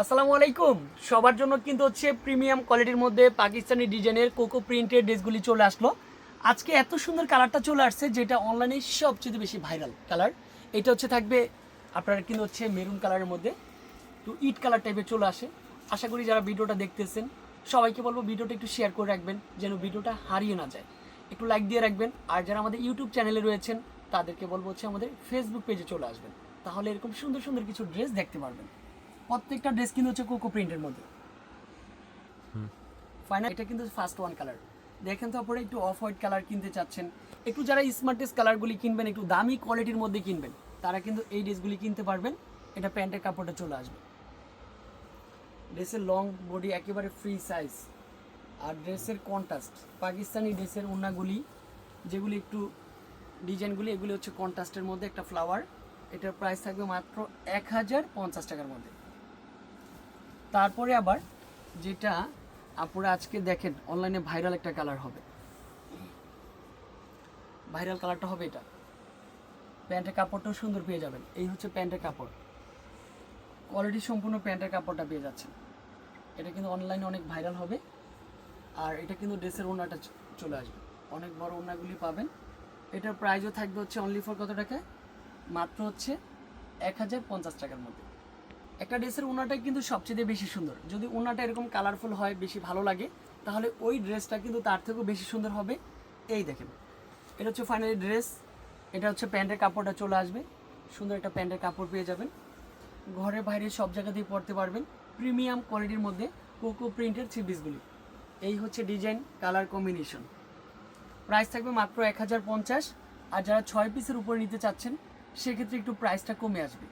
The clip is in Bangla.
আসসালামু আলাইকুম। সবার জন্য কিন্তু হচ্ছে প্রিমিয়াম কোয়ালিটির মধ্যে পাকিস্তানি ডিজাইনের কোকো প্রিন্টের ড্রেসগুলি চলে আসলো। আজকে এত সুন্দর কালারটা চলে আসছে যেটা অনলাইনে সবচেয়ে বেশি ভাইরাল কালার এটা হচ্ছে থাকবে আপনার কিন্তু হচ্ছে মেরুন কালারের মধ্যে। তো ইট কালার টাইপের চলে আসে। আশা করি যারা ভিডিওটা দেখতেছেন, সবাইকে বলব ভিডিওটা একটু শেয়ার করে রাখবেন যেন ভিডিওটা হারিয়ে না যায়। একটু লাইক দিয়ে রাখবেন। আর যারা আমাদের ইউটিউব চ্যানেলে রয়েছেন, তাদেরকে বলব হচ্ছে আমাদের ফেসবুক পেজে চলে আসবেন। তাহলে এরকম সুন্দর সুন্দর কিছু ড্রেস দেখতে পারবেন। প্রত্যেকটা ড্রেস কিন্তু হচ্ছে কোকো প্রিন্টের মধ্যে। ফাইনাল এটা কিন্তু ফার্স্ট ওয়ান কালার দেখেন তো আপনারা একটু অফ হোয়াইট কালার কিনতে চাচ্ছেন। একটু যারা স্মার্টেস্ট কালারগুলি কিনবেন একটু দামি কোয়ালিটির মধ্যে কিনবেন তারা কিন্তু এই ড্রেসগুলি কিনতে পারবেন। এটা প্যান্টের কাপড়টা চলে আসবে। ড্রেসের লং বডি একেবারে ফ্রি সাইজ আর ড্রেসের কন্ট্রাস্ট পাকিস্তানি ড্রেসের ওড়নাগুলি যেগুলি একটু ডিজাইনগুলি এগুলি হচ্ছে কন্ট্রাস্টের মধ্যে একটা ফ্লাওয়ার এটার প্রাইস থাকবে মাত্র এক হাজার পঞ্চাশ টাকার মধ্যে। তারপরে আবার যেটা আপনারা আজকে দেখেন অনলাইনে ভাইরাল একটা কালার হবে। ভাইরাল কালারটা হবে এটা। প্যান্টের কাপড়টাও সুন্দর পেয়ে যাবেন। এই হচ্ছে প্যান্টের কাপড়। কোয়ালিটি সম্পূর্ণ প্যান্টের কাপড়টা পেয়ে যাচ্ছেন। এটা কিন্তু অনলাইনে অনেক ভাইরাল হবে। আর এটা কিন্তু ড্রেসের ওনাটা চলে আসবে। অনেক বড় ওনাগুলি পাবেন। এটার প্রাইসও থাকবে হচ্ছে অনলি ফর কত টাকায়? মাত্র হচ্ছে এক হাজার পঞ্চাশ টাকার মধ্যে। একটা ড্রেসের ওনাটাই কিন্তু সবচেয়ে বেশি সুন্দর। যদি ওনাটা এরকম কালারফুল হয়, বেশি ভালো লাগে, তাহলে ওই ড্রেসটা কিন্তু তার থেকেও বেশি সুন্দর হবে। এই দেখেন, এটা হচ্ছে ফাইনালি ড্রেস এটা হচ্ছে প্যান্টের কাপড়টা চলে আসবে। সুন্দর একটা প্যান্টের কাপড় পেয়ে যাবেন। ঘরে বাইরে সব জায়গাতেই পরতে পারবেন প্রিমিয়াম কোয়ালিটির মধ্যে কোকো প্রিন্টের থ্রি পিসগুলি এই হচ্ছে ডিজাইন কালার কম্বিনেশন প্রাইস থাকবে মাত্র এক হাজার পঞ্চাশ। আর যারা ছয় পিসের উপরে নিতে চাচ্ছেন, সেক্ষেত্রে একটু প্রাইসটা কমে আসবে।